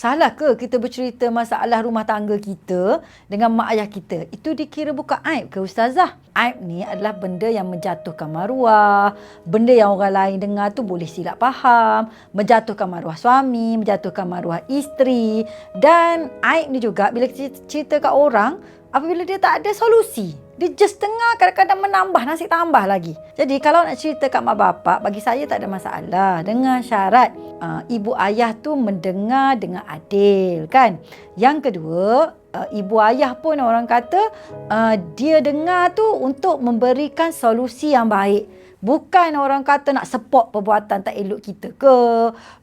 Salah ke kita bercerita masalah rumah tangga kita dengan mak ayah kita? Itu dikira bukan aib ke ustazah? Aib ni adalah benda yang menjatuhkan maruah, benda yang orang lain dengar tu boleh silap faham, menjatuhkan maruah suami, menjatuhkan maruah isteri dan aib ni juga bila kita cerita kat orang apabila dia tak ada solusi. Dia just tengah kadang-kadang menambah nasi tambah lagi. Jadi kalau nak cerita kat mak bapak, bagi saya tak ada masalah. Dengan syarat uh, ibu ayah tu mendengar dengan adil kan. Yang kedua, uh, ibu ayah pun orang kata uh, dia dengar tu untuk memberikan solusi yang baik. Bukan orang kata nak support perbuatan tak elok kita ke,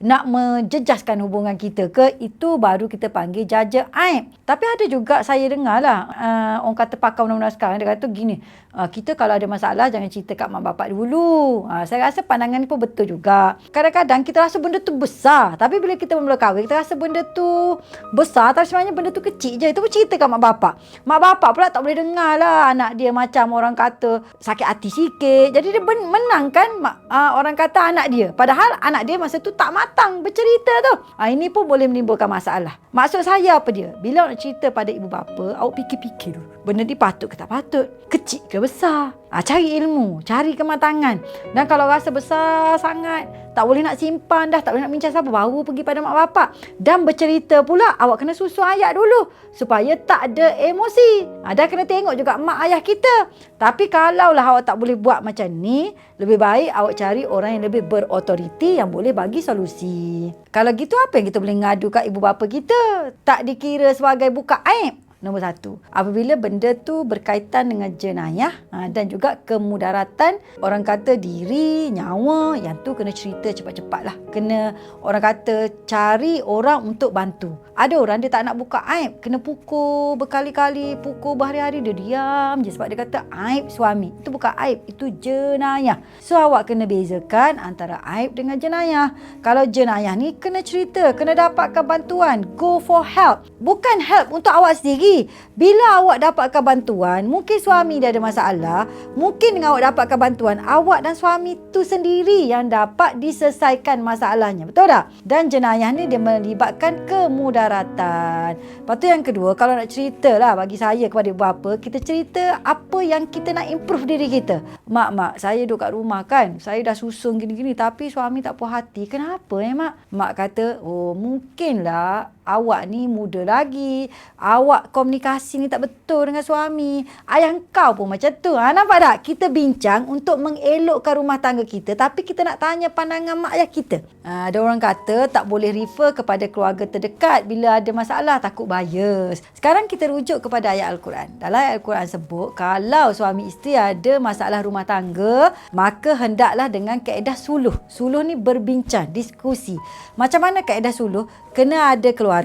nak menjejaskan hubungan kita ke, itu baru kita panggil jaja aib. Tapi ada juga saya dengar lah, uh, orang kata pakar undang-undang sekarang, dia kata gini, uh, kita kalau ada masalah jangan cerita kat mak bapak dulu. Uh, saya rasa pandangan ni pun betul juga. Kadang-kadang kita rasa benda tu besar, tapi bila kita mula kahwin, kita rasa benda tu besar, tapi sebenarnya benda tu kecil je. Itu pun cerita kat mak bapak. Mak bapak pula tak boleh dengar lah anak dia macam orang kata sakit hati sikit. Jadi dia ben- menangkan uh, orang kata anak dia. Padahal anak dia masa tu tak matang bercerita tu. Uh, ini pun boleh menimbulkan masalah. Maksud saya apa dia? Bila nak cerita pada ibu bapa, awak fikir-fikir dulu. Benda ni patut ke tak patut? Kecil ke besar? Ha, cari ilmu, cari kematangan. Dan kalau rasa besar sangat, tak boleh nak simpan dah, tak boleh nak bincang siapa, baru pergi pada mak bapak. Dan bercerita pula, awak kena susun ayat dulu. Supaya tak ada emosi. Ha, dan kena tengok juga mak ayah kita. Tapi kalaulah awak tak boleh buat macam ni, lebih baik awak cari orang yang lebih berotoriti yang boleh bagi solusi. Kalau gitu apa yang kita boleh ngadu kat ibu bapa kita? Tak dikira sebagai buka aib. Nombor satu, apabila benda tu berkaitan dengan jenayah ha, dan juga kemudaratan orang kata diri, nyawa, yang tu kena cerita cepat-cepat lah. Kena orang kata cari orang untuk bantu. Ada orang dia tak nak buka aib, kena pukul berkali-kali, pukul berhari-hari, dia diam je sebab dia kata aib suami. Itu bukan aib, itu jenayah. So awak kena bezakan antara aib dengan jenayah. Kalau jenayah ni kena cerita, kena dapatkan bantuan, go for help. Bukan help untuk awak sendiri lagi. Bila awak dapatkan bantuan, mungkin suami dia ada masalah, mungkin dengan awak dapatkan bantuan, awak dan suami tu sendiri yang dapat diselesaikan masalahnya. Betul tak? Dan jenayah ni dia melibatkan kemudaratan. Lepas tu yang kedua, kalau nak cerita lah bagi saya kepada ibu bapa, kita cerita apa yang kita nak improve diri kita. Mak, mak, saya duduk kat rumah kan. Saya dah susun gini-gini tapi suami tak puas hati. Kenapa eh mak? Mak kata, oh mungkinlah awak ni muda lagi. Awak komunikasi ni tak betul dengan suami. Ayah kau pun macam tu. Ha, nampak tak? Kita bincang untuk mengelokkan rumah tangga kita. Tapi kita nak tanya pandangan mak ayah kita. Ha, ada orang kata tak boleh refer kepada keluarga terdekat bila ada masalah takut bias. Sekarang kita rujuk kepada ayat Al-Quran. Dalam ayat Al-Quran sebut kalau suami isteri ada masalah rumah tangga maka hendaklah dengan kaedah suluh. Suluh ni berbincang, diskusi. Macam mana kaedah suluh? Kena ada keluarga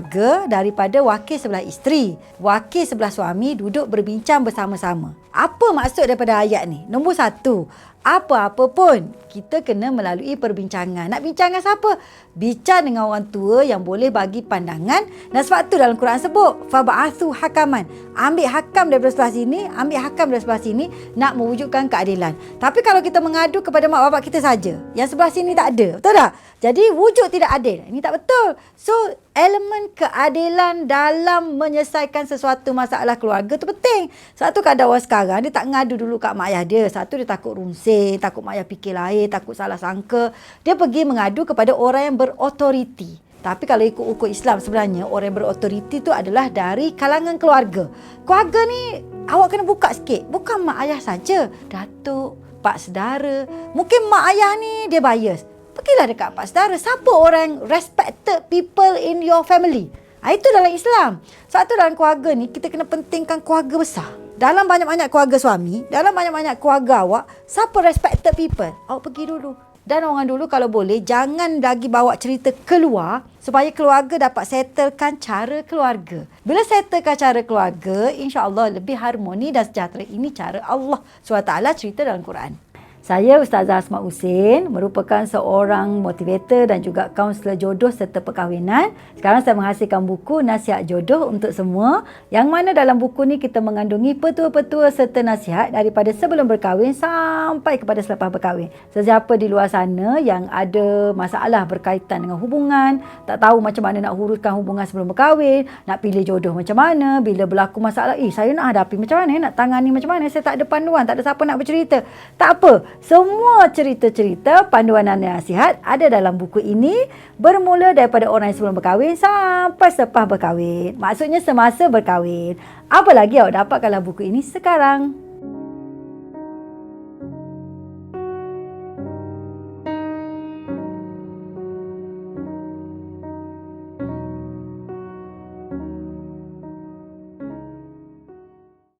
daripada wakil sebelah isteri. Wakil sebelah suami duduk berbincang bersama-sama. Apa maksud daripada ayat ni? Nombor satu, apa-apa pun kita kena melalui perbincangan. Nak bincang dengan siapa? Bincang dengan orang tua yang boleh bagi pandangan. Dan sebab tu dalam Quran sebut, fab'athu hakaman. Ambil hakam daripada sebelah sini, ambil hakam daripada sebelah sini nak mewujudkan keadilan. Tapi kalau kita mengadu kepada mak bapak kita saja, yang sebelah sini tak ada. Betul tak? Jadi wujud tidak adil. Ini tak betul. So, elemen keadilan dalam menyelesaikan sesuatu masalah keluarga tu penting. Satu kadang orang sekarang dia tak ngadu dulu kat mak ayah dia. Satu dia takut runsing, takut mak ayah fikir lain takut salah sangka. Dia pergi mengadu kepada orang yang berotoriti. Tapi kalau ikut hukum Islam sebenarnya orang yang berotoriti itu adalah dari kalangan keluarga. Keluarga ni awak kena buka sikit. Bukan mak ayah saja. Datuk, pak sedara. Mungkin mak ayah ni dia bias. Pergilah dekat pak sedara. Siapa orang respected people in your family? Ha, itu dalam Islam. Satu dalam keluarga ni kita kena pentingkan keluarga besar dalam banyak-banyak keluarga suami, dalam banyak-banyak keluarga awak, siapa respected people? Awak pergi dulu. Dan orang dulu kalau boleh, jangan lagi bawa cerita keluar supaya keluarga dapat settlekan cara keluarga. Bila settlekan cara keluarga, insya Allah lebih harmoni dan sejahtera. Ini cara Allah SWT cerita dalam Quran. Saya Ustazah Asma Husin merupakan seorang motivator dan juga kaunselor jodoh serta perkahwinan. Sekarang saya menghasilkan buku Nasihat Jodoh untuk semua yang mana dalam buku ni kita mengandungi petua-petua serta nasihat daripada sebelum berkahwin sampai kepada selepas berkahwin. Sesiapa di luar sana yang ada masalah berkaitan dengan hubungan, tak tahu macam mana nak uruskan hubungan sebelum berkahwin, nak pilih jodoh macam mana, bila berlaku masalah, eh saya nak hadapi macam mana, nak tangani macam mana, saya tak ada panduan, tak ada siapa nak bercerita. Tak apa, semua cerita-cerita panduan dan nasihat ada dalam buku ini bermula daripada orang yang sebelum berkahwin sampai selepas berkahwin. Maksudnya semasa berkahwin. Apa lagi awak dapat kalau buku ini sekarang?